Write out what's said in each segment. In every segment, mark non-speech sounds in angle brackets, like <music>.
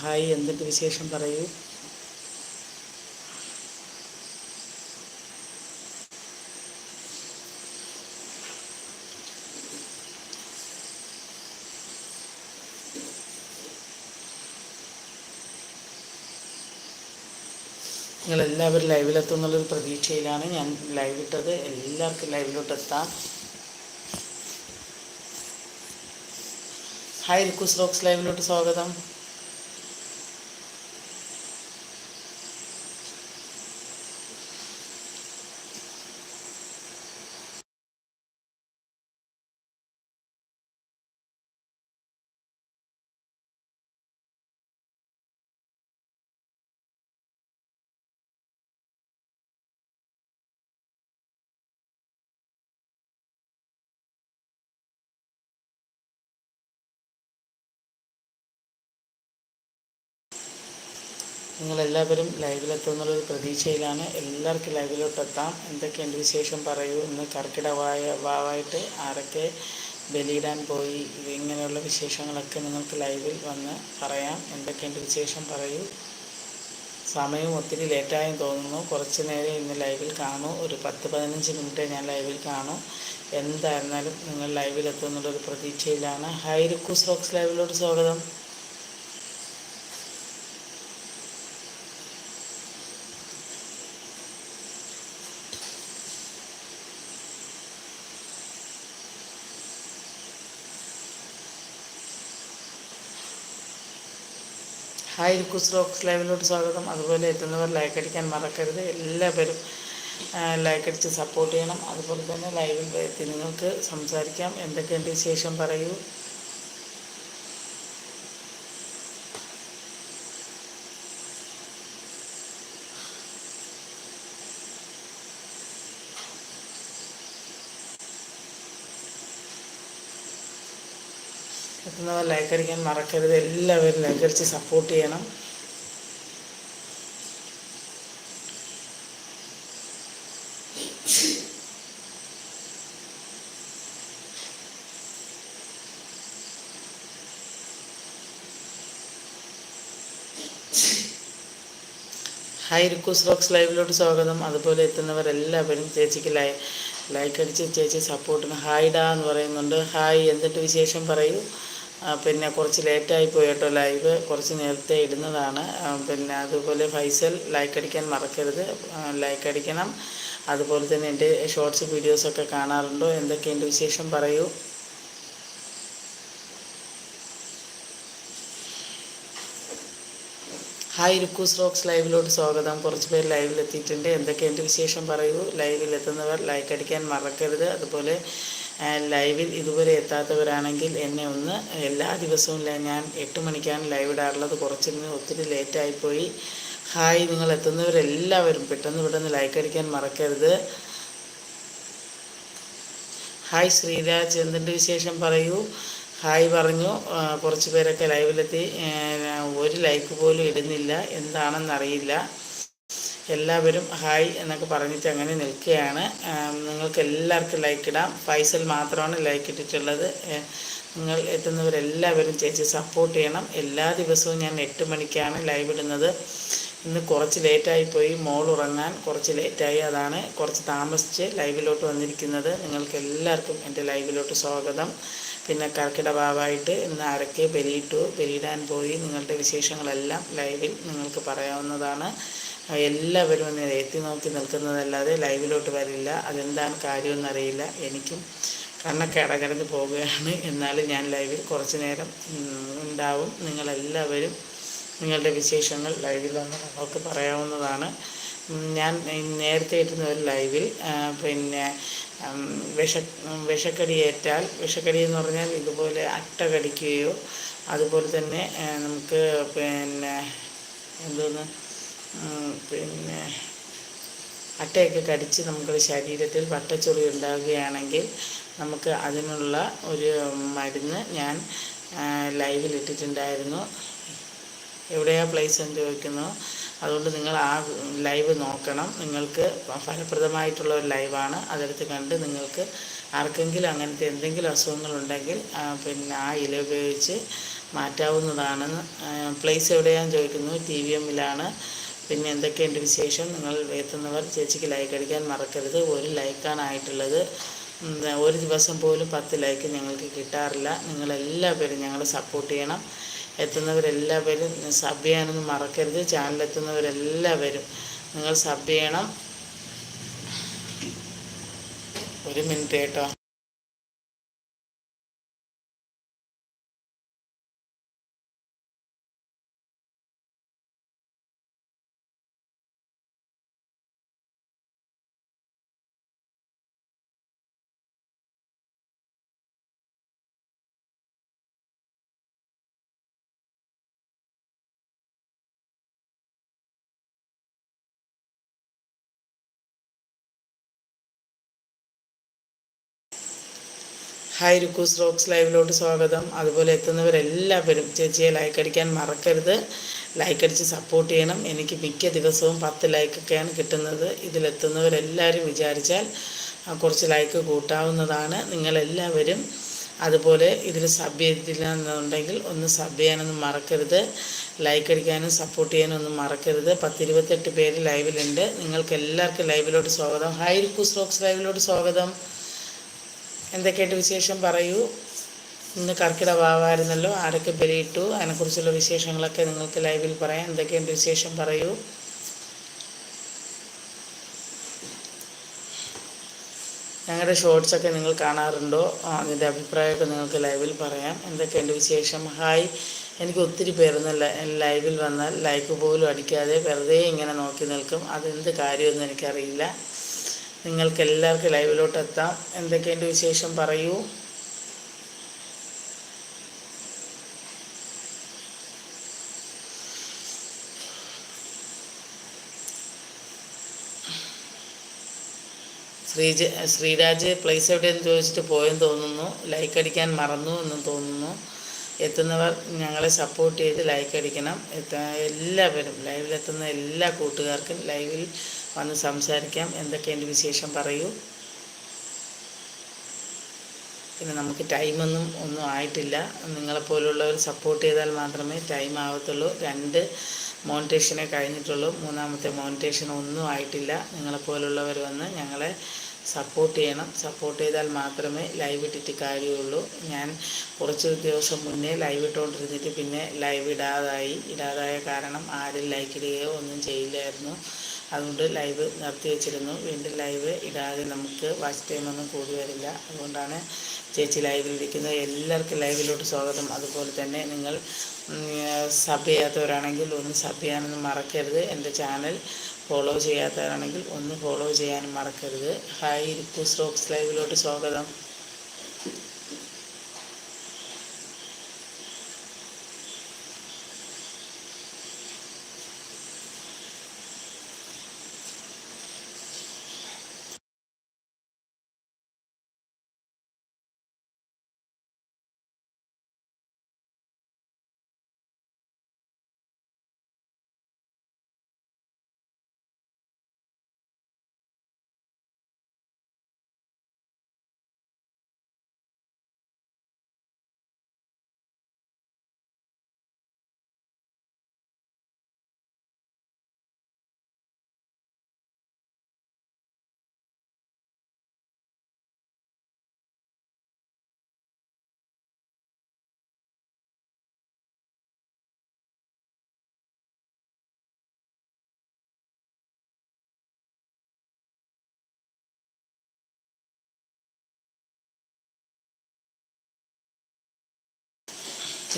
Hi എന്തൊക്കെ വിശേഷം പറയൂ? നിങ്ങളെല്ലാവരും ലൈവിലെത്തുന്നുള്ളൊരു പ്രതീക്ഷയിലാണ് ഞാൻ ലൈവ് ഇട്ടത്. എല്ലാവർക്കും ലൈവിലോട്ട് എത്താം. ഹായ് റിക്കൂസ് റോക്സ് ലൈവിലോട്ട് സ്വാഗതം. നിങ്ങളെല്ലാവരും ലൈവിലെത്തുന്നുള്ളൊരു പ്രതീക്ഷയിലാണ്. എല്ലാവർക്കും ലൈവിലോട്ടെത്താം. എന്തൊക്കെ എന്തൊക്കെയുണ്ട് വിശേഷം പറയൂ. ഇന്ന് കർക്കിടവായ വാവായിട്ട് ആരൊക്കെ ബലിയിടാൻ പോയി? ഇങ്ങനെയുള്ള വിശേഷങ്ങളൊക്കെ നിങ്ങൾക്ക് ലൈവിൽ വന്ന് പറയാം. എന്തൊക്കെയുണ്ട് വിശേഷം പറയൂ. സമയം ഒത്തിരി ലേറ്റായും തോന്നുന്നു. കുറച്ച് നേരം ഇന്ന് ലൈവിൽ കാണൂ. ഒരു പത്ത് പതിനഞ്ച് മിനിറ്റ് ഞാൻ ലൈവിൽ കാണൂ. എന്തായിരുന്നാലും നിങ്ങൾ ലൈവിൽ എത്തുന്നുള്ളൊരു പ്രതീക്ഷയിലാണ്. ഹൈ റിക്കൂസ് റോക്സ് ലൈവിലോട്ട് സ്വാഗതം. ഹായ് കുസ് റോക്സ് ലൈവിലോട്ട് സ്വാഗതം. അതുപോലെ എത്തുന്നവർ ലൈക്ക് അടിക്കാൻ മറക്കരുത്. എല്ലാവരും ലൈക്ക് അടിച്ച് സപ്പോർട്ട് ചെയ്യണം. അതുപോലെ തന്നെ ലൈവിൽ എത്തി നിങ്ങൾക്ക് സംസാരിക്കാം. എന്തൊക്കെയുണ്ട് ശേഷം പറയൂ. എത്തുന്നവർ ലൈക്ക് അടിക്കാൻ മറക്കരുത്. എല്ലാവരും ലൈക്ക് അടിച്ച് സപ്പോർട്ട് ചെയ്യണം. ഹൈ റിക്വസ് ബോക്സ് ലൈവിലോട്ട് സ്വാഗതം. അതുപോലെ എത്തുന്നവരെല്ലാവരും ചേച്ചിക്ക് ലൈ ലൈക്ക് അടിച്ച് ചേച്ചി സപ്പോർട്ടിന് ഹായ് ഡാ എന്ന് പറയുന്നുണ്ട്. ഹായ് എന്നിട്ട് വിശേഷം പറയൂ. പിന്നെ കുറച്ച് ലേറ്റായി പോയി കേട്ടോ ലൈവ്. കുറച്ച് നേരത്തെ ഇടുന്നതാണ്. പിന്നെ അതുപോലെ ഫൈസൽ ലൈക്ക് അടിക്കാൻ മറക്കരുത്. ലൈക്ക് അടിക്കണം. അതുപോലെ തന്നെ എന്റെ ഷോർട്സ് വീഡിയോസൊക്കെ കാണാറുണ്ടോ? എന്തൊക്കെ എന്റെ വിശേഷം? പറയൂ. ഹായ് രുക്കൂസ് റോക്സ് ലൈവിലോട്ട് സ്വാഗതം. കുറച്ച് പേര് ലൈവിലെത്തിയിട്ടുണ്ട് എന്തൊക്കെ എന്റെ വിശേഷം? പറയൂ. ലൈവിലെത്തുന്നവർ ലൈക്ക് അടിക്കാൻ മറക്കരുത്. അതുപോലെ ലൈവിൽ ഇതുവരെ എത്താത്തവരാണെങ്കിൽ എന്നെ ഒന്ന് എല്ലാ ദിവസവും ഞാൻ എട്ട് മണിക്കാണ് ലൈവ് ഇടാറുള്ളത്. കുറച്ചിരുന്ന് ഒത്തിരി ലേറ്റായിപ്പോയി ഹായ് നിങ്ങൾ എത്തുന്നവരെല്ലാവരും പെട്ടെന്ന് പെട്ടെന്ന് ലൈക്ക് അടിക്കാൻ മറക്കരുത്. ഹായ് ശ്രീരാജ് എന്തിന്റെ വിശേഷം? പറയൂ. ഹായ് പറഞ്ഞു. കുറച്ച് പേരൊക്കെ ലൈവിലെത്തി ഒരു ലൈക്ക് പോലും ഇടുന്നില്ല. എന്താണെന്നറിയില്ല. എല്ലാവരും ഹായ് എന്നൊക്കെ പറഞ്ഞിട്ട് അങ്ങനെ നിൽക്കുകയാണ്. നിങ്ങൾക്ക് എല്ലാവർക്കും ലൈക്ക് ഇടാം. ഫൈസൽ മാത്രമാണ് ലൈക്ക് ഇട്ടിട്ടുള്ളത്. നിങ്ങൾ എത്തുന്നവരെല്ലാവരും ചേച്ചി സപ്പോർട്ട് ചെയ്യണം. എല്ലാ ദിവസവും ഞാൻ എട്ട് മണിക്കാണ് ലൈവ് ഇടുന്നത്. ഇന്ന് കുറച്ച് ലേറ്റായി പോയി. മോൾ ഉറങ്ങാൻ കുറച്ച് ലേറ്റായി അതാണ് കുറച്ച് താമസിച്ച് ലൈവിലോട്ട് വന്നിരിക്കുന്നത്. നിങ്ങൾക്ക് എല്ലാവർക്കും എന്റെ ലൈവിലോട്ട് സ്വാഗതം. പിന്നെ കർക്കിടവാവായിട്ട് ഇന്ന് ആരൊക്കെ ബലിയിട്ടു ബലിയിടാൻ പോയി. നിങ്ങളുടെ വിശേഷങ്ങളെല്ലാം ലൈവിൽ നിങ്ങൾക്ക് പറയാവുന്നതാണ്. എല്ലാവരും ഒന്ന് എത്തി നോക്കി നിൽക്കുന്നതല്ലാതെ ലൈവിലോട്ട് വരില്ല. അതെന്താണ് കാര്യമെന്നറിയില്ല എനിക്കും കണ്ണൊക്കെ അടകടന്ന് പോവുകയാണ് എന്നാലും ഞാൻ ലൈവിൽ കുറച്ച് നേരം ഉണ്ടാവും. നിങ്ങളെല്ലാവരും നിങ്ങളുടെ വിശേഷങ്ങൾ ലൈവിൽ വന്ന് നമുക്ക് പറയാവുന്നതാണ്. ഞാൻ നേരത്തെ ഇട്ടുന്ന ഒരു ലൈവിൽ പിന്നെ വിഷ വിഷക്കടി ഏറ്റാൽ വിഷക്കടി എന്ന് പറഞ്ഞാൽ ഇതുപോലെ അട്ട കടിക്കുകയോ അതുപോലെ തന്നെ നമുക്ക് പിന്നെ എന്തോന്ന് പിന്നെ അട്ടയൊക്കെ കടിച്ച് നമുക്ക് ശരീരത്തിൽ വട്ടച്ചൊറി ഉണ്ടാകുകയാണെങ്കിൽ നമുക്ക് അതിനുള്ള ഒരു മരുന്ന് ഞാൻ ലൈവിൽ ഇട്ടിട്ടുണ്ടായിരുന്നു. എവിടെയാണ് പ്ലേസ് എന്ന് ചോദിക്കുന്നു. അതുകൊണ്ട് നിങ്ങൾ ആ ലൈവ് നോക്കണം. നിങ്ങൾക്ക് ഫലപ്രദമായിട്ടുള്ള ഒരു ലൈവാണ് അതെടുത്ത് കണ്ട് നിങ്ങൾക്ക് ആർക്കെങ്കിലും അങ്ങനത്തെ എന്തെങ്കിലും അസുഖങ്ങളുണ്ടെങ്കിൽ പിന്നെ ആ ഇല ഉപയോഗിച്ച് മാറ്റാവുന്നതാണെന്ന് പ്ലേസ് എവിടെയാണെന്ന് ചോദിക്കുന്നു. ടി വി എമ്മിലാണ് പിന്നെ എന്തൊക്കെയുണ്ട് വിശേഷം? നിങ്ങൾ എത്തുന്നവർ ചേച്ചിക്ക് ലൈക്ക് അടിക്കാൻ മറക്കരുത്. ഒരു ലൈക്കാണ് ആയിട്ടുള്ളത്. ഒരു ദിവസം പോലും പത്ത് ലൈക്ക് ഞങ്ങൾക്ക് കിട്ടാറില്ല. നിങ്ങളെല്ലാവരും ഞങ്ങളെ സപ്പോർട്ട് ചെയ്യണം. എത്തുന്നവരെല്ലാവരും സബ് ചെയ്യാനൊന്നും മറക്കരുത്. ചാനലെത്തുന്നവരെല്ലാവരും നിങ്ങൾ സബ് ചെയ്യണം. ഒരു മിനിറ്റ് കേട്ടോ. ഹായ് രുക്കൂസ് റോക്സ് ലൈവിലോട്ട് സ്വാഗതം. അതുപോലെ എത്തുന്നവരെല്ലാവരും ചേച്ചിയെ ലൈക്ക് അടിക്കാൻ മറക്കരുത്. ലൈക്ക് അടിച്ച് സപ്പോർട്ട് ചെയ്യണം. എനിക്ക് മിക്ക ദിവസവും പത്ത് ലൈക്കൊക്കെയാണ് കിട്ടുന്നത്. ഇതിലെത്തുന്നവരെല്ലാവരും വിചാരിച്ചാൽ കുറച്ച് ലൈക്ക് കൂട്ടാവുന്നതാണ്. നിങ്ങളെല്ലാവരും അതുപോലെ ഇതിൽ സബ് ചെയ്തില്ല എന്നുണ്ടെങ്കിൽ ഒന്ന് സബ് ചെയ്യാനൊന്നും മറക്കരുത്. ലൈക്ക് അടിക്കാനും സപ്പോർട്ട് ചെയ്യാനും ഒന്നും മറക്കരുത്. പത്തിരുപത്തെട്ട് പേര് ലൈവിലുണ്ട് നിങ്ങൾക്ക് എല്ലാവർക്കും ലൈവിലോട്ട് സ്വാഗതം. ഹായ് രുക്കൂസ് റോക്സ് ലൈവിലോട്ട് സ്വാഗതം. എന്തൊക്കെയായിട്ട് വിശേഷം? പറയൂ. ഇന്ന് കർക്കിട കർക്കിടവാവായിരുന്നല്ലോ ആരൊക്കെ ബലിയിട്ടു? അതിനെക്കുറിച്ചുള്ള വിശേഷങ്ങളൊക്കെ നിങ്ങൾക്ക് ലൈവിൽ പറയാം. എന്തൊക്കെയുണ്ട് വിശേഷം? പറയൂ. ഞങ്ങളുടെ ഷോർട്സൊക്കെ നിങ്ങൾ കാണാറുണ്ടോ? അതിന്റെ അഭിപ്രായമൊക്കെ നിങ്ങൾക്ക് ലൈവിൽ പറയാം. എന്തൊക്കെയുണ്ട് വിശേഷം? ഹായ് എനിക്ക് ഒത്തിരി പേരൊന്നും ലൈവിൽ വന്നാൽ ലൈക്ക് പോലും അടിക്കാതെ വെറുതെ ഇങ്ങനെ നോക്കി നിൽക്കും. അതെന്ത് കാര്യമൊന്നും എനിക്കറിയില്ല. നിങ്ങൾക്ക് എല്ലാവർക്കും ലൈവിലോട്ട് എത്താം എന്തൊക്കെയുണ്ട് വിശേഷം? പറയൂ. ശ്രീജ ശ്രീരാജ് പ്ലേസ് എവിടെയെന്ന് ചോദിച്ചിട്ട് പോയെന്ന് തോന്നുന്നു. ലൈക്ക് അടിക്കാൻ മറന്നു എന്ന് തോന്നുന്നു. എത്തുന്നവർ ഞങ്ങളെ സപ്പോർട്ട് ചെയ്ത് ലൈക്ക് അടിക്കണം. എല്ലാവരും ലൈവിലെത്തുന്ന എല്ലാ കൂട്ടുകാർക്കും ലൈവിൽ വന്ന് സംസാരിക്കാം. എന്തൊക്കെയുണ്ട് വിശേഷം? പറയൂ. പിന്നെ നമുക്ക് ടൈമൊന്നും ഒന്നും ആയിട്ടില്ല. നിങ്ങളെപ്പോലുള്ളവർ സപ്പോർട്ട് ചെയ്താൽ മാത്രമേ ടൈം ആവത്തുള്ളൂ. രണ്ട് മോണിറ്റേഷനെ കഴിഞ്ഞിട്ടുള്ളൂ. മൂന്നാമത്തെ മോണിറ്റേഷൻ ഒന്നും ആയിട്ടില്ല. നിങ്ങളെപ്പോലുള്ളവർ വന്ന് ഞങ്ങളെ സപ്പോർട്ട് ചെയ്യണം. സപ്പോർട്ട് ചെയ്താൽ മാത്രമേ ലൈവ് ഇട്ടിട്ട് കാര്യമുള്ളൂ. ഞാൻ കുറച്ച് ദിവസം മുന്നേ ലൈവ് ഇട്ടുകൊണ്ടിരുന്നിട്ട് പിന്നെ ലൈവ് ഇടാതായി. ഇടാതായ കാരണം ആരും ലൈക്ക് ഇടുകയോ ഒന്നും ചെയ്യില്ലായിരുന്നു. അതുകൊണ്ട് ലൈവ് നിർത്തി വെച്ചിരുന്നു. വീണ്ടും ലൈവ് ഇടാതെ നമുക്ക് വാച്ച് ടൈമൊന്നും കൂടി വരില്ല. അതുകൊണ്ടാണ് ചേച്ചി ലൈവിലിരിക്കുന്നത് എല്ലാവർക്കും ലൈവിലോട്ട് സ്വാഗതം. അതുപോലെ തന്നെ നിങ്ങൾ സബ് ചെയ്യാത്തവരാണെങ്കിൽ ഒന്ന് സബ് ചെയ്യാനൊന്നും മറക്കരുത്. എന്റെ ചാനൽ ഫോളോ ചെയ്യാത്തവരാണെങ്കിൽ ഒന്ന് ഫോളോ ചെയ്യാനും മറക്കരുത്. ഹായ് റിക്കൂസ് റോക്സ് ലൈവിലോട്ട് സ്വാഗതം.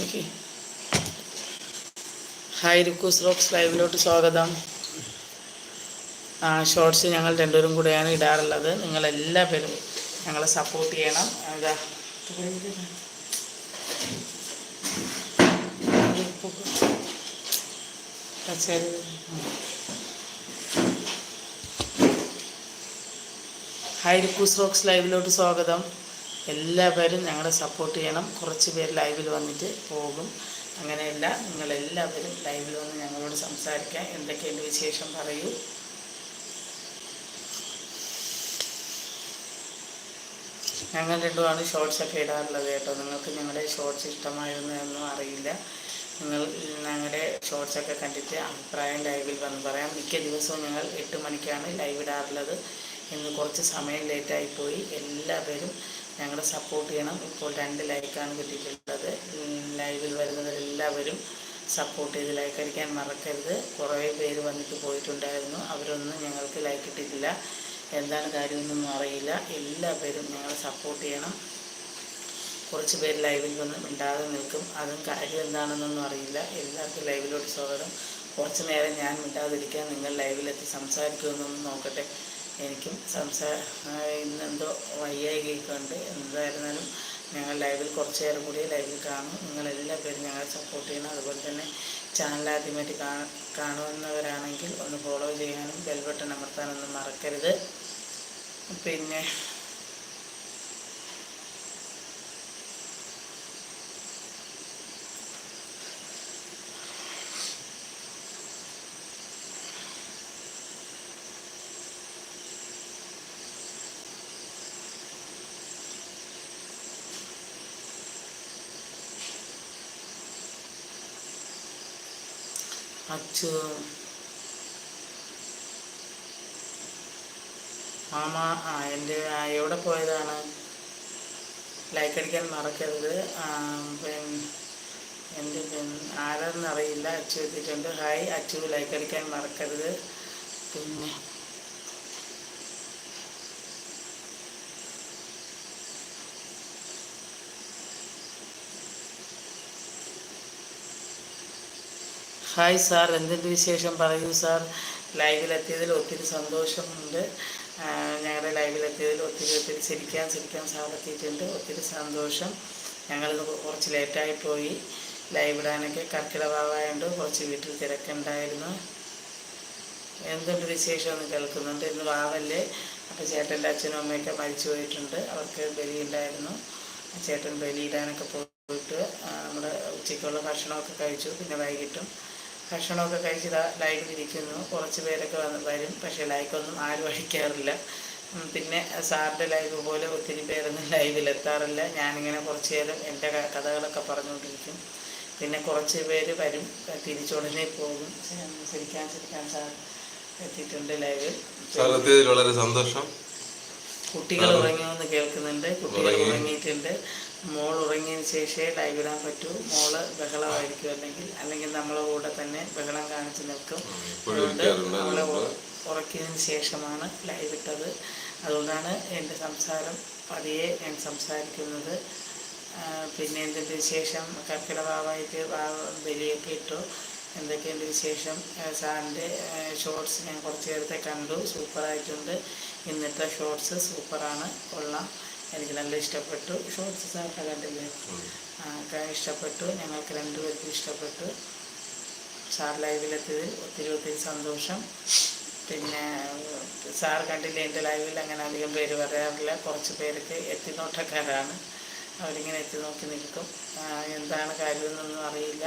ഓക്കെ. ഹായ് റിക്കൂസ് റോക്സ് ലൈവിലോട്ട് സ്വാഗതം. ആ ഷോർട്സ് ഞങ്ങൾ രണ്ടുപേരും കൂടെയാണ് ഇടാറുള്ളത്. നിങ്ങളെല്ലാ പേരും ഞങ്ങളെ സപ്പോർട്ട് ചെയ്യണം. എന്താ ഹായ് റിക്കൂസ് റോക്സ് ലൈവിലോട്ട് സ്വാഗതം. എല്ലാവരും ഞങ്ങളെ സപ്പോർട്ട് ചെയ്യണം. കുറച്ച് പേര് ലൈവിൽ വന്നിട്ട് പോകും. അങ്ങനെയല്ല നിങ്ങളെല്ലാവരും ലൈവിൽ വന്ന് ഞങ്ങളോട് സംസാരിക്കാം. എന്തൊക്കെയുണ്ട് വിശേഷം പറയൂ. ഞങ്ങൾ രണ്ടുമാണ് ഷോർട്സൊക്കെ ഇടാറുള്ളത് കേട്ടോ. നിങ്ങൾക്ക് ഞങ്ങളുടെ ഷോർട്സ് ഇഷ്ടമായിരുന്നു എന്നും അറിയില്ല. നിങ്ങൾ ഞങ്ങളുടെ ഷോർട്സൊക്കെ കണ്ടിട്ട് അഭിപ്രായം ലൈവിൽ വന്ന് പറയാം. മിക്ക ദിവസവും ഞങ്ങൾ എട്ട് മണിക്കാണ് ലൈവ് ഇടാറുള്ളത്. ഇന്ന് കുറച്ച് സമയം ലേറ്റായിപ്പോയി എല്ലാവരും ഞങ്ങളെ സപ്പോർട്ട് ചെയ്യണം. ഇപ്പോൾ രണ്ട് ലൈക്കാണ് കിട്ടിയിട്ടുള്ളത്. ലൈവിൽ വരുന്നവരെല്ലാവരും സപ്പോർട്ട് ചെയ്ത് ലൈക്ക് അടിക്കാൻ മറക്കരുത്. കുറേ പേര് വന്നിട്ട് പോയിട്ടുണ്ടായിരുന്നു. അവരൊന്നും ഞങ്ങൾക്ക് ലൈക്ക് ഇട്ടിട്ടില്ല. എന്താണ് കാര്യമൊന്നും അറിയില്ല. എല്ലാവരും ഞങ്ങളെ സപ്പോർട്ട് ചെയ്യണം. കുറച്ച് പേര് ലൈവിൽ വന്ന് മിണ്ടാതെ നിൽക്കും. അതും കാര്യം എന്താണെന്നൊന്നും അറിയില്ല. എല്ലാവർക്കും ലൈവിലോട്ട് സ്വാഗതം. കുറച്ച് നേരം ഞാൻ മിണ്ടാതിരിക്കാൻ നിങ്ങൾ ലൈവിലെത്തി സംസാരിക്കുമെന്നൊന്ന് നോക്കട്ടെ. എനിക്കും സംസാ ഇന്നെന്തോ വയ്യായികയൊക്കെ ഉണ്ട് എന്തായിരുന്നാലും ഞങ്ങൾ ലൈവിൽ കുറച്ച് നേരം കൂടി ലൈവിൽ കാണും. നിങ്ങളെല്ലാ പേരും ഞങ്ങളെ സപ്പോർട്ട് ചെയ്യണം. അതുപോലെ തന്നെ ചാനൽ ആദ്യമായിട്ട് കാണുന്നവരാണെങ്കിൽ ഒന്ന് ഫോളോ ചെയ്യാനും ബെൽ ബട്ടൺ അമർത്താനൊന്നും മറക്കരുത്. പിന്നെ അച്ചു മാമ ആ എന്റെ എവിടെ പോയതാണ്? ലൈക്ക് അടിക്കാൻ മറക്കരുത് പിന്നെ എന്റെ ആരാന്ന് അറിയില്ല. അച്ചു എത്തിയിട്ടുണ്ട്. ഹായ് അച്ചു ലൈക്ക് അടിക്കാൻ മറക്കരുത്. പിന്നെ ഹായ് സാർ എന്തിന്റെ വിശേഷം? പറയൂ സാർ ലൈവിലെത്തിയതിൽ ഒത്തിരി സന്തോഷമുണ്ട്. ഞങ്ങളുടെ ലൈവിലെത്തിയതിൽ ഒത്തിരി ഒത്തിരി ചിരിക്കാൻ ചിരിക്കാൻ സാധിച്ചിട്ടുണ്ട് ഒത്തിരി സന്തോഷം. ഞങ്ങളിത് കുറച്ച് ലേറ്റായി പോയി. ലൈവ് ഇടാനൊക്കെ കർക്കിടഭാവമായതുകൊണ്ട് കുറച്ച് വീട്ടിൽ തിരക്കുണ്ടായിരുന്നു. എന്തുണ്ട് വിശേഷം എന്ന് കേൾക്കുന്നുണ്ട്. ഇന്ന് വാവല്ലേ അപ്പോൾ ചേട്ടന്റെ അച്ഛനും അമ്മയൊക്കെ മരിച്ചു പോയിട്ടുണ്ട്. അവർക്ക് ബലിയുണ്ടായിരുന്നു. ചേട്ടൻ ബലിയിടാനൊക്കെ പോയിട്ട് നമ്മുടെ ഉച്ചയ്ക്കുള്ള ഭക്ഷണമൊക്കെ കഴിച്ചു. പിന്നെ വൈകിട്ടും ഭക്ഷണമൊക്കെ കഴിച്ച് ലൈവിലിരിക്കുന്നു കുറച്ച് പേരൊക്കെ വന്ന് വരും. പക്ഷേ ലൈക്കൊന്നും ആരും അടിക്കാറില്ല. പിന്നെ സാറിന്റെ ലൈവ് പോലെ ഒത്തിരി പേരൊന്നും ലൈവിലെത്താറില്ല ഞാനിങ്ങനെ കുറച്ച് നേരം എന്റെ കഥകളൊക്കെ പറഞ്ഞുകൊണ്ടിരിക്കും. പിന്നെ കുറച്ച് പേര് വരും. തിരിച്ചുടനെ പോകും. ചിരിക്കാൻ ചിരിക്കാൻ സാർ എത്തിയിട്ടുണ്ട് ലൈവിൽ വളരെ സന്തോഷം. കുട്ടികൾ ഉറങ്ങുമെന്ന് കേൾക്കുന്നുണ്ട്. കുട്ടികൾ ഉറങ്ങിയിട്ടുണ്ട്. മോൾ ഉറങ്ങിയതിന് ശേഷമേ ലൈവ് ഇടാൻ പറ്റൂ. മോൾ ബഹളമായിരിക്കും അല്ലെങ്കിൽ അല്ലെങ്കിൽ നമ്മളെ കൂടെ തന്നെ ബഹളം കാണിച്ച് നിൽക്കും. അതുകൊണ്ട് നമ്മളെ ഉറക്കിയതിന് ശേഷമാണ് ലൈവ് ഇട്ടത്. അതുകൊണ്ടാണ് എന്റെ സംസാരം പതിയെ ഞാൻ സംസാരിക്കുന്നത്. പിന്നെ എന്തിന്റെ വിശേഷം? കർക്കിട ഭാവ ബലിയൊക്കെ ഇട്ടു. എന്തൊക്കെയുണ്ട് വിശേഷം? സാറിന്റെ ഷോർട്സ് ഞാൻ കുറച്ച് നേരത്തെ കണ്ടു. സൂപ്പറായിട്ടുണ്ട്. ഇന്നത്തെ ഷോർട്സ് സൂപ്പറാണ്. കൊള്ളാം. എനിക്ക് നല്ല ഇഷ്ടപ്പെട്ടു. ഷോർട്സ് സാറിന്റെ കണ്ടില്ലേ? ഇഷ്ടപ്പെട്ടു. ഞങ്ങൾക്ക് രണ്ടുപേർക്കും ഇഷ്ടപ്പെട്ടു. സാർ ലൈവിലെത്തിയതിൽ ഒത്തിരി ഒത്തിരി സന്തോഷം. പിന്നെ സാർ കണ്ടില്ലേ? എന്റെ ലൈവിൽ അങ്ങനെ അധികം പേര് പറയാറില്ല. കുറച്ച് പേർക്ക് എത്തിനോട്ടക്കാരാണ്. അവരിങ്ങനെ എത്തി നോക്കി നിൽക്കും. എന്താണ് കാര്യമെന്നൊന്നും അറിയില്ല.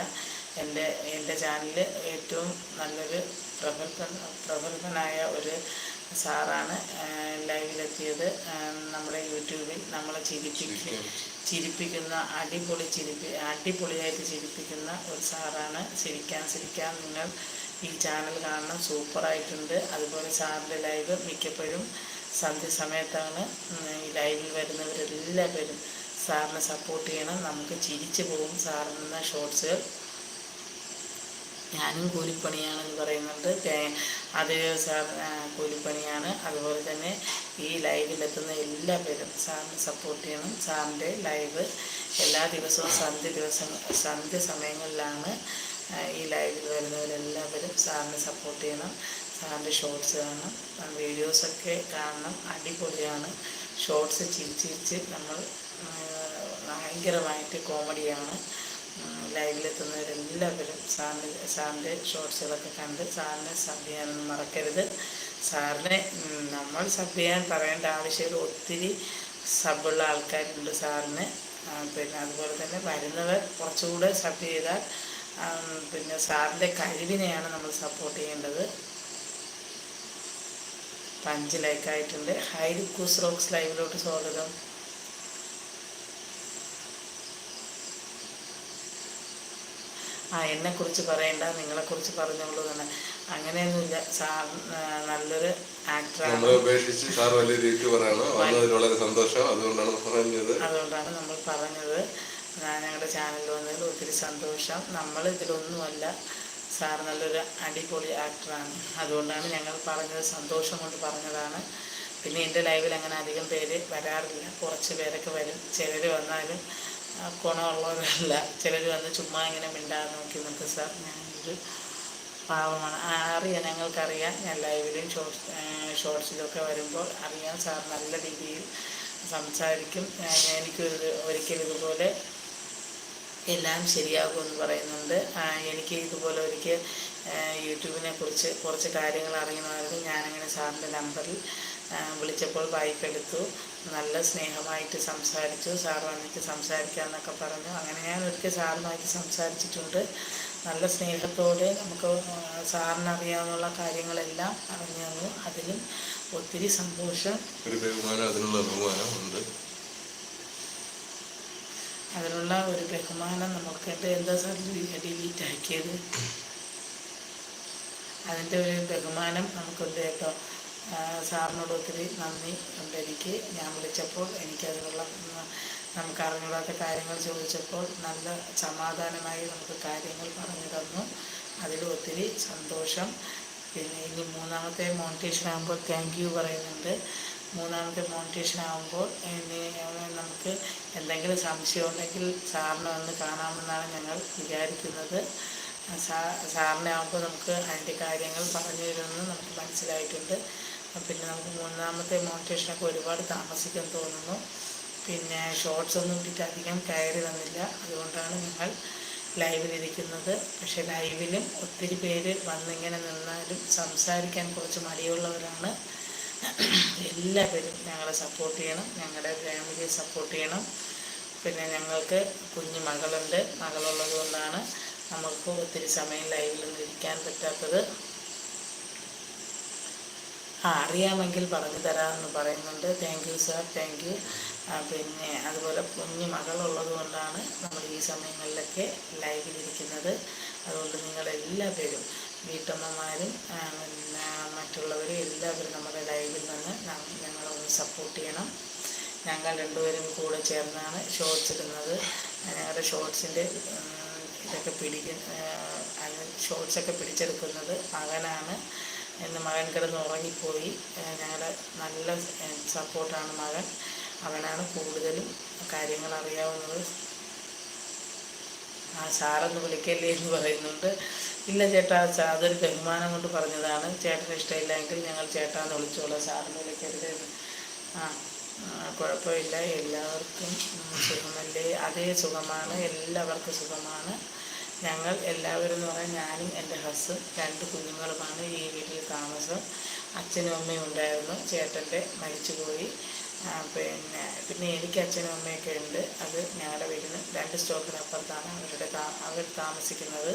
എന്റെ എന്റെ ചാനലിൽ ഏറ്റവും നല്ലൊരു പ്രഗത്ഭ പ്രഗത്ഭനായ ഒരു സാറാണ് ലൈവിലെത്തിയത്. നമ്മുടെ യൂട്യൂബിൽ നമ്മളെ ചിരിപ്പിച്ച് ചിരിപ്പിക്കുന്ന അടിപൊളി ചിരിപ്പി അടിപൊളിയായിട്ട് ചിരിപ്പിക്കുന്ന ഒരു സാറാണ്. ചിരിക്കാൻ ചിരിക്കാൻ നിങ്ങൾ ഈ ചാനൽ കാണണം. സൂപ്പറായിട്ടുണ്ട്. അതുപോലെ സാറിന്റെ ലൈവ് മിക്കപ്പോഴും സന്ധ്യസമയത്താണ്. ഈ ലൈവിൽ വരുന്നവരെല്ലാവരും സാറിനെ സപ്പോർട്ട് ചെയ്യണം. നമുക്ക് ചിരിച്ചു പോകും സാറിന് ഷോർട്സുകൾ. ഞാനും കൂലിപ്പണിയാണെന്ന് പറയുന്നുണ്ട്. അത് സാർ കൂലിപ്പണിയാണ്. അതുപോലെ തന്നെ ഈ ലൈവിലെത്തുന്ന എല്ലാ പേരും സാറിന് സപ്പോർട്ട് ചെയ്യണം. സാറിന്റെ ലൈവ് എല്ലാ ദിവസവും സന്ധ്യ ദിവസം സന്ധ്യ സമയങ്ങളിലാണ് ഈ ലൈവിൽ വരുന്നവരെല്ലാവരും സാറിനെ സപ്പോർട്ട് ചെയ്യണം. സാറിന്റെ ഷോർട്സ് കാണണം. വീഡിയോസൊക്കെ കാണണം. അടിപൊളിയാണ്. ഷോർട്സ് ചിരിച്ചിരിച്ച് നമ്മൾ ഭയങ്കരമായിട്ട് കോമഡിയാണ് ലൈവിലെത്തുന്നവരെല്ലാവരും സാറിന് സാറിന്റെ ഷോർട്സുകളൊക്കെ കണ്ട് സാറിനെ സബ് ചെയ്യാനൊന്നും മറക്കരുത്. സാറിനെ നമ്മൾ സബ് ചെയ്യാൻ പറയേണ്ട ആവശ്യമില്ല. ഒത്തിരി സബുള്ള ആൾക്കാരുണ്ട് സാറിന്. പിന്നെ അതുപോലെ തന്നെ വരുന്നവർ കുറച്ചുകൂടെ സബ് ചെയ്താൽ പിന്നെ സാറിന്റെ കഴിവിനെയാണ് നമ്മൾ സപ്പോർട്ട് ചെയ്യേണ്ടത്. പഞ്ച് ലൈക്കായിട്ടുണ്ട്. ഹൈ റിക്കൂസ് റോക്സ് ലൈവിലോട്ട് സ്വാഗതം. ആ എന്നെക്കുറിച്ച് പറയണ്ട നിങ്ങളെക്കുറിച്ച് പറഞ്ഞോളൂ എന്ന് അങ്ങനെയൊന്നുമില്ല. സാർ നല്ലൊരു ആക്ടറാണ് നമ്മളെ ഉപേക്ഷിച്ച് സാർ വലിയ യൂട്യൂബറാണ് വന്നതിൽ വളരെ സന്തോഷം. അതുകൊണ്ടാണ് പറഞ്ഞത്. അതുകൊണ്ടാണ് നമ്മൾ പറഞ്ഞത്. ഞാൻ ഞങ്ങളുടെ ചാനലിൽ വന്നതിൽ ഒത്തിരി സന്തോഷം. നമ്മൾ ഇതിലൊന്നുമല്ല. സാർ നല്ലൊരു അടിപൊളി ആക്ടറാണ് അതുകൊണ്ടാണ് ഞങ്ങൾ പറഞ്ഞത്. സന്തോഷം കൊണ്ട് പറഞ്ഞതാണ്. പിന്നെ എന്റെ ലൈവിൽ അങ്ങനെ അധികം പേര് വരാറില്ല. കുറച്ച് പേരൊക്കെ വരും. ചിലർ വന്നാലും ഗുണമുള്ളവരല്ല. ചിലർ വന്ന് ചുമ്മാ ഇങ്ങനെ മിണ്ടാതെ നോക്കി നിൽക്കും സാർ. ഞാനൊരു പാവമാണ്. അറിയാം ഞങ്ങൾക്കറിയാം. ഞാൻ ലൈവിലും ഷോർട്സ് ഷോർട്സിലൊക്കെ വരുമ്പോൾ അറിയാം സാർ. നല്ല രീതിയിൽ സംസാരിക്കും. എനിക്ക് ഒരിക്കലും ഇതുപോലെ എല്ലാം ശരിയാകുമെന്ന് പറയുന്നുണ്ട്. എനിക്ക് ഇതുപോലെ ഒരിക്കൽ യൂട്യൂബിനെ കുറിച്ച് കുറച്ച് കാര്യങ്ങൾ അറിയണമായിരുന്നു. ഞാനങ്ങനെ സാറിന്റെ നമ്പറിൽ വിളിച്ചപ്പോൾ വായ്പ എടുത്തു നല്ല സ്നേഹമായിട്ട് സംസാരിച്ചു. സാർ വന്നിട്ട് സംസാരിക്കാമെന്നൊക്കെ പറഞ്ഞു. അങ്ങനെ ഞാൻ ഒരിക്കൽ സാറുമായിട്ട് സംസാരിച്ചിട്ടുണ്ട്. നല്ല സ്നേഹത്തോടെ നമുക്ക് സാറിനറിയാവുന്ന കാര്യങ്ങളെല്ലാം അറിഞ്ഞു തന്നു. അതിലും ഒത്തിരി സന്തോഷം. അതിനുള്ള ഒരു ബഹുമാനം നമുക്ക് എന്താ സാർ ഡിലീറ്റ് ആക്കിയത്? അതിന്റെ ഒരു ബഹുമാനം നമുക്കുണ്ട് കേട്ടോ. സാറിനോട് ഒത്തിരി നന്ദി. ഉണ്ട് എനിക്ക് ഞാൻ വിളിച്ചപ്പോൾ എനിക്കതിനുള്ള നമുക്ക് അറിഞ്ഞൂടാത്ത കാര്യങ്ങൾ ചോദിച്ചപ്പോൾ നല്ല സമാധാനമായി നമുക്ക് കാര്യങ്ങൾ പറഞ്ഞു തന്നു. അതിൽ ഒത്തിരി സന്തോഷം. പിന്നെ ഇനി മൂന്നാമത്തെ മോണിറ്റേഷൻ ആകുമ്പോൾ താങ്ക് യു പറയുന്നുണ്ട്. മൂന്നാമത്തെ മോണിറ്റേഷൻ ആകുമ്പോൾ നമുക്ക് എന്തെങ്കിലും സംശയം ഉണ്ടെങ്കിൽ സാറിനെ വന്ന് കാണാമെന്നാണ് ഞങ്ങൾ വിചാരിക്കുന്നത്. സാറിനെ ആകുമ്പോൾ നമുക്ക് അതിന്റെ കാര്യങ്ങൾ പറഞ്ഞു തരുമെന്ന് നമുക്ക് മനസ്സിലായിട്ടുണ്ട്. പിന്നെ നമുക്ക് മൂന്നാമത്തെ മോണിറ്റേഷനൊക്കെ ഒരുപാട് താമസിക്കാൻ തോന്നുന്നു. പിന്നെ ഷോർട്സ് ഒന്നും ഇട്ടിട്ട് അധികം കയറി വന്നില്ല. അതുകൊണ്ടാണ് ഞങ്ങൾ ലൈവിലിരിക്കുന്നത്. പക്ഷേ ലൈവിലും ഒത്തിരി പേര് വന്നിങ്ങനെ നിന്നാലും സംസാരിക്കാൻ കുറച്ച് മടിയുള്ളവരാണ്. എല്ലാവരും ഞങ്ങളെ സപ്പോർട്ട് ചെയ്യണം. ഞങ്ങളുടെ ഫാമിലിയെ സപ്പോർട്ട് ചെയ്യണം. പിന്നെ ഞങ്ങൾക്ക് കുഞ്ഞു മകളുണ്ട്. മകളുള്ളത് കൊണ്ടാണ് നമുക്ക് ഒത്തിരി സമയം ലൈവിലൊന്നും ഇരിക്കാൻ പറ്റാത്തത്. ആ അറിയാമെങ്കിൽ പറഞ്ഞു തരാമെന്ന് പറയുന്നുണ്ട്. Thank you sir thank you പിന്നെ അതുപോലെ കുഞ്ഞു മകളുള്ളത് കൊണ്ടാണ് നമ്മൾ ഈ സമയങ്ങളിലൊക്കെ ലൈവിലിരിക്കുന്നത്. അതുകൊണ്ട് നിങ്ങളെല്ലാ പേരും വീട്ടമ്മമാരും പിന്നെ മറ്റുള്ളവരും എല്ലാവരും നമ്മുടെ ലൈവിൽ നിന്ന് ഞങ്ങളൊന്ന് ഞങ്ങളെ സപ്പോർട്ട് ചെയ്യണം. ഞങ്ങൾ രണ്ടുപേരും കൂടെ ചേർന്നാണ് ഷോർട്സ് ഇടുന്നത്. ഞങ്ങളുടെ ഷോർട്സിന്റെ ഇതൊക്കെ പിടിക്കുന്ന ഷോർട്സൊക്കെ പിടിച്ചെടുക്കുന്നത് മകനാണ്. ഇന്ന് മകൻ കിടന്ന് ഉറങ്ങിപ്പോയി. ഞങ്ങളുടെ നല്ല സപ്പോർട്ടാണ് മകൻ. അവനാണ് കൂടുതലും കാര്യങ്ങൾ അറിയാവുന്നത്. ആ സാറൊന്ന് വിളിക്കല്ലേ എന്ന് പറയുന്നുണ്ട്. ഇല്ല ചേട്ടാ അതൊരു ബഹുമാനം കൊണ്ട് പറഞ്ഞതാണ്. ചേട്ടന് ഇഷ്ടമില്ലെങ്കിൽ ഞങ്ങൾ ചേട്ടാന്ന് വിളിച്ചോളാം. സാറിന് വിളിക്കരുത് എന്ന്. ആ കുഴപ്പമില്ല. എല്ലാവർക്കും സുഖമല്ലേ? അതേ സുഖമാണ്. എല്ലാവർക്കും സുഖമാണ്. ഞങ്ങൾ എല്ലാവരും എന്ന് പറഞ്ഞാൽ ഞാനും എന്റെ ഹസ്സും രണ്ട് കുഞ്ഞുങ്ങളുമാണ് ഈ വീട്ടിൽ താമസം. അച്ഛനും അമ്മയും ഉണ്ടായിരുന്നു. ചേട്ടന്റെ മരിച്ചുപോയി. പിന്നെ പിന്നെ എനിക്ക് അച്ഛനും അമ്മയൊക്കെ ഉണ്ട്. അത് ഞങ്ങളുടെ വീടിന് രണ്ട് സ്റ്റോപ്പിനപ്പുറത്താണ് അവരുടെ അവർ താമസിക്കുന്നത്.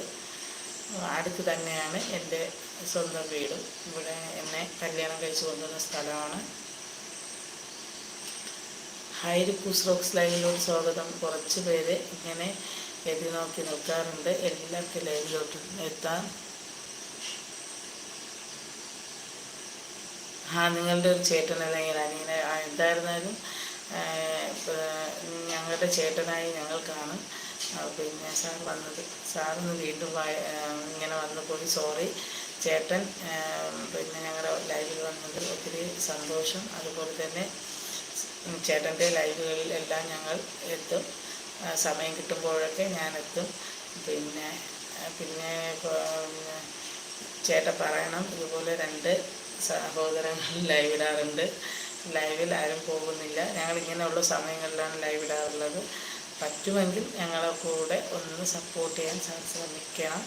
അടുത്ത് തന്നെയാണ് എന്റെ സ്വന്തം വീടും. ഇവിടെ എന്നെ കല്യാണം കഴിച്ചു കൊണ്ടുവന്ന സ്ഥലമാണ്. ഹൈരി കുസ്റോക്സ് ലൈവിലോട് സ്വാഗതം. കുറച്ച് പേര് ഇങ്ങനെ എത്തി നോക്കി നിൽക്കാറുണ്ട് എല്ലാവർക്കും ലൈവിലോട്ട് എത്താം. ആ നിങ്ങളുടെ ഒരു ചേട്ടൻ അല്ലെങ്കിൽ അനിയനെ എന്തായിരുന്നാലും ഞങ്ങളുടെ ചേട്ടനായി ഞങ്ങൾ കാണും പിന്നെ സാർ വന്നത്. സാറിന്ന് വീണ്ടും ഇങ്ങനെ വന്നു ഇങ്ങനെ വന്നപ്പോൾ സോറി. ചേട്ടൻ പിന്നെ ഞങ്ങളുടെ ലൈവിൽ വന്നത് ഒത്തിരി സന്തോഷം. അതുപോലെ തന്നെ ചേട്ടന്റെ ലൈവുകളിൽ എല്ലാം ഞങ്ങൾ എത്തും. സമയം കിട്ടുമ്പോഴൊക്കെ ഞാനെത്തും. പിന്നെ പിന്നെ ചേട്ട പറയണം ഇതുപോലെ രണ്ട് സഹോദരങ്ങൾ <laughs> ലൈവിടാറുണ്ട് ലൈവിൽ ആരും പോകുന്നില്ല. ഞങ്ങൾ ഇങ്ങനെയുള്ള സമയങ്ങളിലാണ് ലൈവിടാറുള്ളത് പറ്റുമെങ്കിൽ ഞങ്ങളെ കൂടെ ഒന്ന് സപ്പോർട്ട് ചെയ്യാൻ ശ്രമിക്കണം.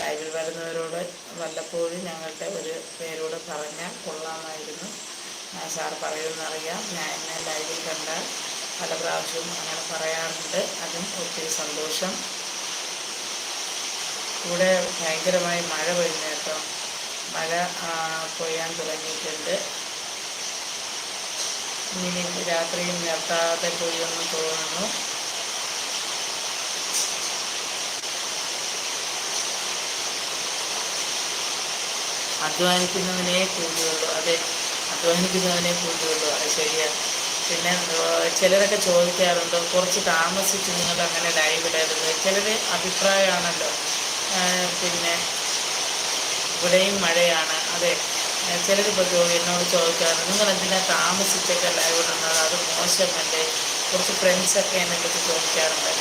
ലൈവിൽ വരുന്നവരോട് വല്ലപ്പോഴും ഞങ്ങളുടെ ഒരു പേരോട് പറഞ്ഞാൽ കൊള്ളാമായിരുന്നു. സാർ പറയുമെന്നറിയാം. ഞാൻ എന്നെ ലൈവിൽ കണ്ടാൽ പല പ്രാവശ്യവും അങ്ങനെ പറയാറുണ്ട്. അതും ഒത്തിരി സന്തോഷം. ഇവിടെ ഭയങ്കരമായി മഴ പെയ്യുന്നു കേട്ടോ. മഴ പൊയ്യാൻ തുടങ്ങിയിട്ടുണ്ട്. ഇനി രാത്രിയും നിർത്താതെ പൊയ്യൊന്നും തോന്നുന്നു. അധ്വാനിക്കുന്നവനെ കൂടിയുള്ളൂ അതെ അധ്വാനിക്കുന്നവനെ കൂടിയുള്ളൂ അത് ശരിയാണ് പിന്നെ ചിലരൊക്കെ ചോദിക്കാറുണ്ട് കുറച്ച് താമസിച്ച് നിങ്ങൾ അങ്ങനെ ലൈവ് ഇടരുത് ചിലർ അഭിപ്രായമാണല്ലോ. പിന്നെ ഇവിടെയും മഴയാണ്. അതെ ചിലരിപ്പോൾ എന്നോട് ചോദിക്കാറുണ്ട് നിങ്ങൾ എന്തിനാ താമസിച്ചൊക്കെ ലൈവ് ഇടുന്നത്? അത് മോശമല്ലേ? കുറച്ച് ഫ്രണ്ട്സൊക്കെ എന്നെ പറ്റി ചോദിക്കാറുണ്ട്.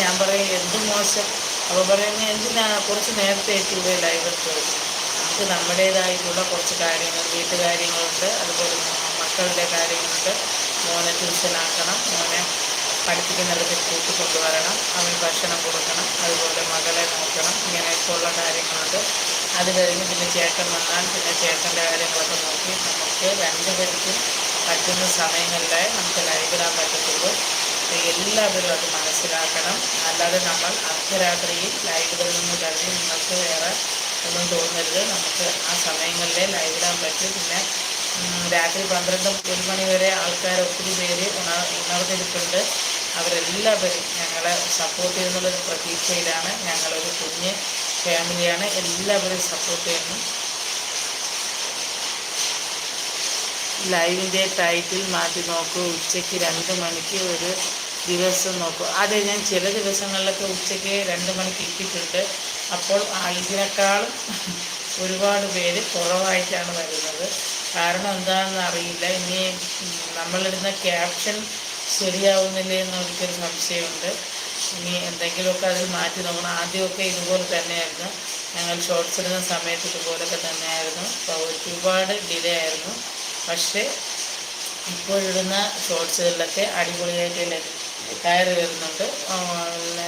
ഞാൻ പറയും എന്ത് മോശം? അപ്പോൾ പറയുന്നത് എന്തിനാ കുറച്ച് നേരത്തെ എത്തിയത് ലൈവ് ഇട്ടത് നമുക്ക് നമ്മുടേതായിട്ടുള്ള കുറച്ച് കാര്യങ്ങൾ വീട്ടുകാര്യങ്ങളുണ്ട് അതുപോലെ മക്കളുടെ കാര്യങ്ങളുണ്ട്. മോനെ ട്യൂഷനാക്കണം. മോനെ പഠിപ്പിക്കുന്നിടത്ത് കൂട്ടി കൊണ്ടുവരണം. അവന് ഭക്ഷണം കൊടുക്കണം. അതുപോലെ മകളെ നോക്കണം. ഇങ്ങനെയൊക്കെയുള്ള കാര്യങ്ങളുണ്ട്. അത് കഴിഞ്ഞ് പിന്നെ ചേട്ടൻ വന്നാൽ പിന്നെ ചേട്ടന്റെ കാര്യങ്ങളൊക്കെ നോക്കി നമുക്ക് രണ്ടുപേർക്കും പറ്റുന്ന സമയങ്ങളിലേ നമുക്ക് ലൈവിടാൻ പറ്റത്തുള്ളൂ. എല്ലാവരും അത് മനസ്സിലാക്കണം. അല്ലാതെ നമ്മൾ അർദ്ധരാത്രിയിൽ ലൈവിൽ നിന്ന് കഴിഞ്ഞ് നിങ്ങൾക്ക് വേറെ ഒന്നും തോന്നരുത്. നമുക്ക് ആ സമയങ്ങളിലേ ലൈവിടാൻ പറ്റും. പിന്നെ രാത്രി പന്ത്രണ്ട് ഒരു മണി വരെ ആൾക്കാർ ഒത്തിരി പേര് ഉണർ ഉണർന്നിരിപ്പുണ്ട്. അവരെല്ലാവരും ഞങ്ങളെ സപ്പോർട്ട് ചെയ്യുന്നുള്ളൊരു പ്രതീക്ഷയിലാണ് ഞങ്ങളൊരു കുഞ്ഞ് ഫാമിലിയാണ്. എല്ലാവരും സപ്പോർട്ട് ചെയ്യുന്നു. ലൈവിന്റെ ടൈറ്റിൽ മാറ്റി നോക്കൂ. ഉച്ചയ്ക്ക് രണ്ട് മണിക്ക് ഒരു ദിവസം നോക്കൂ. അതെ ഞാൻ ചില ദിവസങ്ങളിലൊക്കെ ഉച്ചയ്ക്ക് രണ്ട് മണിക്ക് ഇട്ടിട്ടുണ്ട് അപ്പോൾ ഇതിനേക്കാളും ഒരുപാട് പേര് കുറവായിട്ടാണ് വരുന്നത്. കാരണം എന്താണെന്ന് അറിയില്ല. ഇനി നമ്മളിടുന്ന ക്യാപ്ഷൻ ശരിയാവുന്നില്ല എന്ന് എനിക്കൊരു സംശയമുണ്ട്. ഇനി എന്തെങ്കിലുമൊക്കെ അതിൽ മാറ്റി നോക്കണം. ആദ്യമൊക്കെ ഇതുപോലെ തന്നെയായിരുന്നു. ഞങ്ങൾ ഷോർട്സ് ഇടുന്ന സമയത്ത് ഇതുപോലൊക്കെ തന്നെയായിരുന്നു. അപ്പോൾ ഒരുപാട് ഡിലേ ആയിരുന്നു. പക്ഷേ ഇപ്പോഴിടുന്ന ഷോർട്സുകളിലൊക്കെ അടിപൊളിയായിട്ട് കയറി വരുന്നുണ്ട്.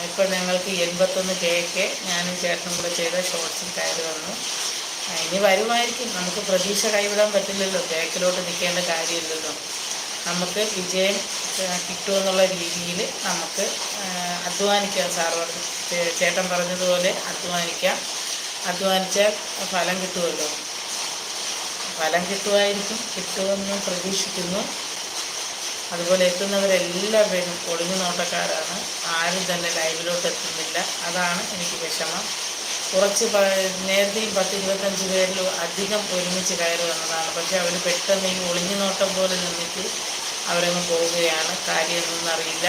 ഇപ്പോൾ ഞങ്ങൾക്ക് എൺപത്തൊന്ന് കേക്ക് ഞാനും ചേട്ടനും കൂടെ ചെയ്ത ഷോർട്സിൽ കയറി വന്നു. ഇനി വരുമായിരിക്കും. നമുക്ക് പ്രതീക്ഷ കൈവിടാൻ പറ്റില്ലല്ലോ. ബാക്കിലോട്ട് നിൽക്കേണ്ട കാര്യമില്ലല്ലോ. നമുക്ക് വിജയം കിട്ടുമെന്നുള്ള രീതിയിൽ നമുക്ക് അധ്വാനിക്കാം സാർ ചേട്ടൻ പറഞ്ഞതുപോലെ അധ്വാനിക്കാം. അധ്വാനിച്ചാൽ ഫലം കിട്ടുമല്ലോ. ഫലം കിട്ടുമായിരിക്കും. കിട്ടുമെന്ന് പ്രതീക്ഷിക്കുന്നു. അതുപോലെ എത്തുന്നവരെല്ലാവരും ഒളിഞ്ഞു നോട്ടക്കാരാണ്. ആരും തന്നെ ലൈവിലോട്ട് എത്തുന്നില്ല അതാണ് എനിക്ക് വിഷമം. കുറച്ച് നേരത്തെയും പത്ത് ഇരുപത്തഞ്ച് പേരിൽ അധികം ഒരുമിച്ച് കയറുമെന്നതാണ് പക്ഷേ അവർ പെട്ടെന്ന് ഈ ഒളിഞ്ഞു നോട്ടം പോലെ നിന്നിട്ട് അവരങ്ങ് പോവുകയാണ്. കാര്യമൊന്നും അറിയില്ല.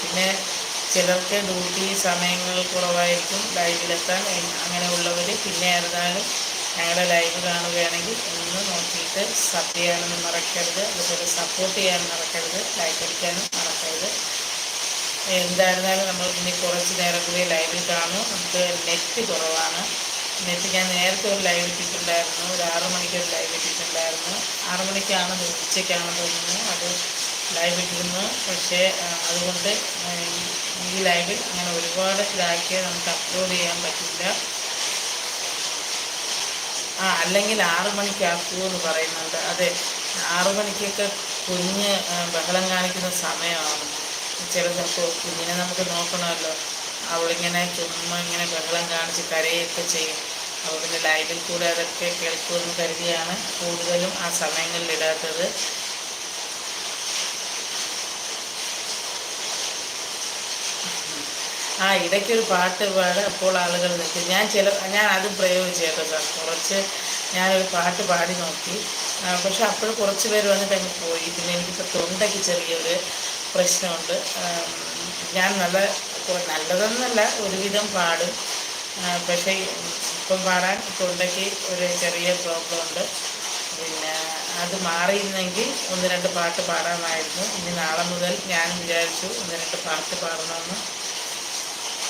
പിന്നെ ചിലർക്ക് ഡ്യൂട്ടി സമയങ്ങൾ കുറവായിരിക്കും ലൈവിലെത്താൻ. അങ്ങനെയുള്ളവർ പിന്നെ ഏതായാലും ഞങ്ങളുടെ ലൈവ് കാണുകയാണെങ്കിൽ ഒന്ന് നോക്കിയിട്ട് സബ് ചെയ്യാനൊന്നും മറക്കരുത്. അതുപോലെ സപ്പോർട്ട് ചെയ്യാൻ മറക്കരുത്. ലൈക്ക് അടിക്കാനും മറക്കരുത്. എന്തായിരുന്നാലും നമ്മൾ ഇനി കുറച്ച് നേരം കൂടി ലൈവിൽ കാണും. നമുക്ക് നെറ്റ് കുറവാണ്. നെറ്റ് ഞാൻ നേരത്തെ ഒരു ലൈവ് ഇട്ടിട്ടുണ്ടായിരുന്നു. ഒരു ആറു മണിക്ക് ഒരു ലൈവ് ഇട്ടിട്ടുണ്ടായിരുന്നു. ആറു മണിക്കാണ് ഉച്ചയ്ക്കാണ് തോന്നുന്നു. അത് ലൈവ് ഇട്ടിരുന്നു. പക്ഷേ അതുകൊണ്ട് ഈ- ലൈവിൽ അങ്ങനെ ഒരുപാട് ഇതാക്കിയാൽ നമുക്ക് അപ്ലോഡ് ചെയ്യാൻ പറ്റില്ല. ആ അല്ലെങ്കിൽ ആറു മണിക്കാക്കൂ എന്ന് പറയുന്നുണ്ട്. അതെ ആറു മണിക്കൊക്കെ കുഞ്ഞ് ബഹളം കാണിക്കുന്ന സമയമാണ്. ചില ചിലപ്പോൾ കുഞ്ഞിനെ നമുക്ക് നോക്കണമല്ലോ. അവളിങ്ങനെ ചുമ്മാ ഇങ്ങനെ ബഹളം കാണിച്ച് കരയൊക്കെ ചെയ്യും. അപ്പോൾ പിന്നെ ലൈവിൽ കൂടെ അതൊക്കെ കേൾക്കുമെന്ന് കരുതിയാണ് കൂടുതലും ആ സമയങ്ങളിൽ ഇടാത്തത്. ആ ഇടയ്ക്കൊരു പാട്ട് പാട് അപ്പോൾ ആളുകൾ നിൽക്കും. ഞാൻ ചില ഞാൻ അതും പ്രയോഗിച്ചു സാർ. കുറച്ച് ഞാനൊരു പാട്ട് പാടി നോക്കി. പക്ഷെ അപ്പോൾ കുറച്ച് പേര് വന്നിട്ട് അങ്ങ് പോയി. പിന്നെ എനിക്കിപ്പോൾ തൊണ്ടയ്ക്ക് ചെറിയൊരു പ്രശ്നമുണ്ട്. ഞാൻ നല്ല നല്ലതെന്നല്ല ഒരുവിധം പാടും. പക്ഷേ ഇപ്പം പാടാൻ തൊണ്ടയ്ക്ക് ഒരു ചെറിയ പ്രോബ്ലം ഉണ്ട്. പിന്നെ അത് മാറിയിരുന്നെങ്കിൽ ഒന്ന് രണ്ട് പാട്ട് പാടാമായിരുന്നു. ഇനി നാളെ മുതൽ ഞാൻ വിചാരിച്ചു ഒന്ന് രണ്ട് പാട്ട് പാടണമെന്ന്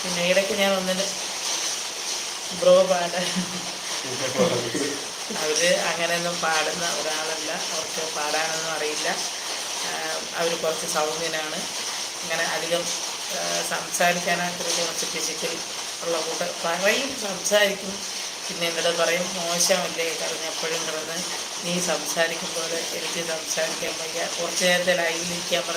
പിന്നെ ഇടയ്ക്ക് ഞാൻ ഒന്നിന് ബ്രോ പാടാൻ <laughs> അവർ അങ്ങനെയൊന്നും പാടുന്ന ഒരാളല്ല. അവർക്ക് പാടാനൊന്നും അറിയില്ല. അവർ കുറച്ച് സൗമ്യനാണ്. അങ്ങനെ അധികം സംസാരിക്കാനായിട്ട് കുറച്ച് ഫിസിക്കൽ ഉള്ള കൂട്ടർ പറയും സംസാരിക്കും. പിന്നെ എന്നിട്ട് പറയും മോശമല്ലേ കാരണം എപ്പോഴും കിടന്ന് നീ സംസാരിക്കുമ്പോൾ എനിക്ക് സംസാരിക്കാൻ വയ്യ. കുറച്ച് നേരത്തെ ലൈവിലിരിക്കാൻ പറഞ്ഞു